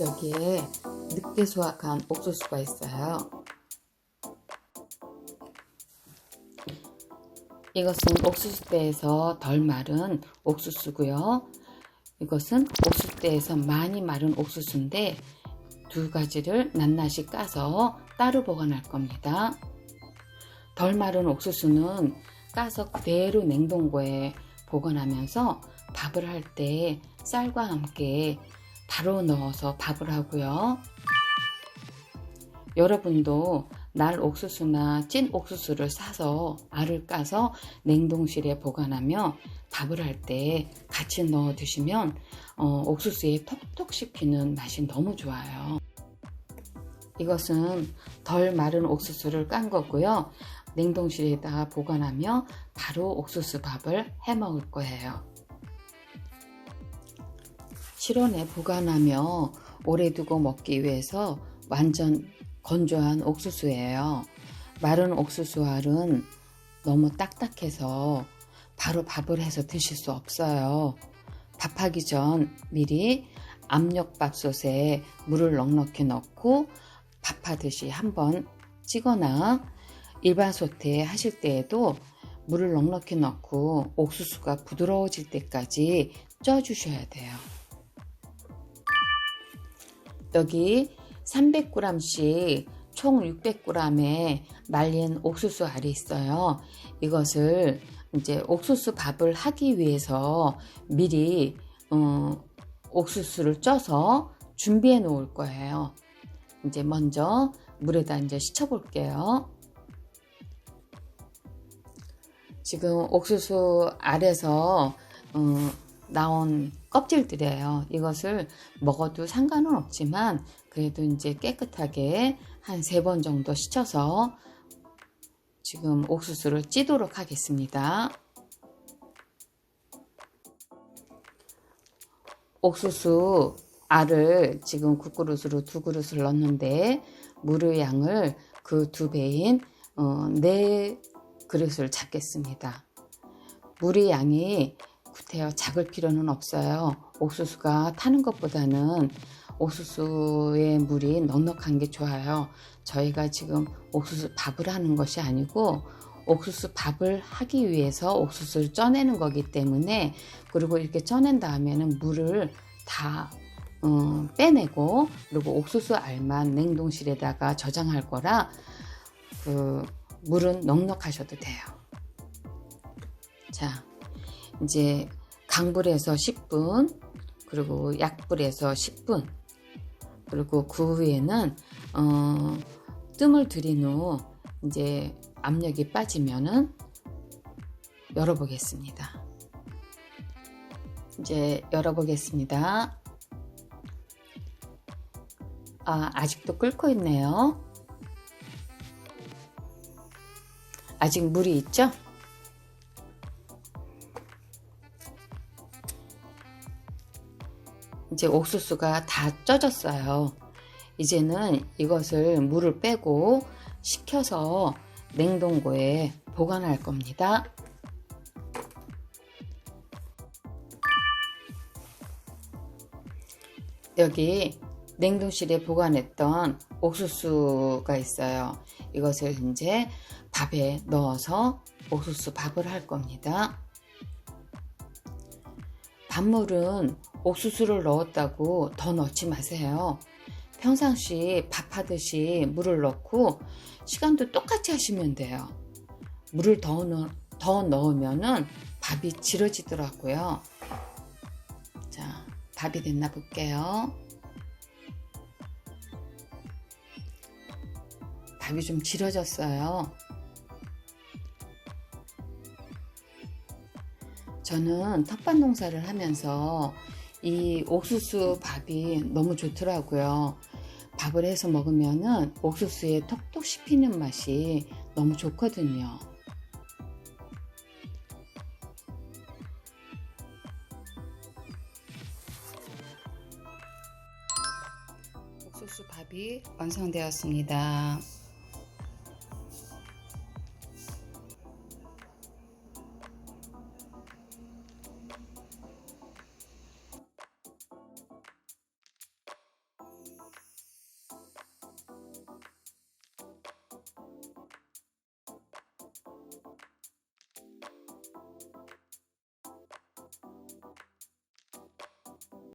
여기에 늦게 수확한 옥수수가 있어요. 이것은 옥수수대에서 덜 마른 옥수수고요. 이것은 옥수수대에서 많이 마른 옥수수인데 두 가지를 낱낱이 까서 따로 보관할 겁니다. 덜 마른 옥수수는 까서 그대로 냉동고에 보관하면서 밥을 할 때 쌀과 함께 바로 넣어서 밥을 하고요. 여러분도 날 옥수수나 찐 옥수수를 사서 알을 까서 냉동실에 보관하며 밥을 할 때 같이 넣어 드시면 어, 옥수수에 톡톡 씹히는 맛이 너무 좋아요. 이것은 덜 마른 옥수수를 깐 거고요. 냉동실에다가 보관하며 바로 옥수수 밥을 해 먹을 거예요. 실온에 보관하며 오래 두고 먹기 위해서 완전 건조한 옥수수예요. 마른 옥수수 알은 너무 딱딱해서 바로 밥을 해서 드실 수 없어요. 밥하기 전 미리 압력밥솥에 물을 넉넉히 넣고 밥하듯이 한번 찌거나 일반 소태 하실 때에도 물을 넉넉히 넣고 옥수수가 부드러워질 때까지 쪄주셔야 돼요. 여기 300g씩 총 600g의 말린 옥수수 알이 있어요. 이것을 이제 옥수수 밥을 하기 위해서 미리 어, 옥수수를 쪄서 준비해 놓을 거예요. 이제 먼저 물에다 이제 씻어 볼게요. 지금 옥수수 알에서 어, 나온 껍질들이에요. 이것을 먹어도 상관은 없지만 그래도 이제 깨끗하게 한 세 번 정도 씻어서 지금 옥수수를 찌도록 하겠습니다. 옥수수 알을 지금 국그릇으로 두 그릇을 넣는데 물의 양을 그 두 배인 어, 네 그릇을 잡겠습니다. 물의 양이 구태여 작을 필요는 없어요. 옥수수가 타는 것보다는 옥수수의 물이 넉넉한 게 좋아요. 저희가 지금 옥수수 밥을 하는 것이 아니고 옥수수 밥을 하기 위해서 옥수수를 쪄내는 거기 때문에 그리고 이렇게 쪄낸 다음에는 물을 다 어, 빼내고 그리고 옥수수 알만 냉동실에다가 저장할 거라 그 물은 넉넉하셔도 돼요. 자, 이제 강불에서 10분 그리고 약불에서 10분 그리고 그 후에는 어, 뜸을 들인 후 이제 압력이 빠지면은 열어보겠습니다. 이제 열어보겠습니다. 아, 아직도 끓고 있네요. 아직 물이 있죠? 이제 옥수수가 다 쪄졌어요. 이제는 이것을 물을 빼고 식혀서 냉동고에 보관할 겁니다. 여기 냉동실에 보관했던 옥수수가 있어요. 이것을 이제 밥에 넣어서 옥수수 밥을 할 겁니다. 밥물은 옥수수를 넣었다고 더 넣지 마세요. 평상시 밥하듯이 물을 넣고 시간도 똑같이 하시면 돼요. 물을 더, 넣, 더 넣으면은 밥이 질어지더라고요. 자, 밥이 됐나 볼게요. 밥이 좀 질어졌어요. 저는 텃밭 농사를 하면서 이 옥수수 밥이 너무 좋더라고요. 밥을 해서 먹으면은 옥수수에 톡톡 씹히는 맛이 너무 좋거든요. 옥수수 밥이 완성되었습니다.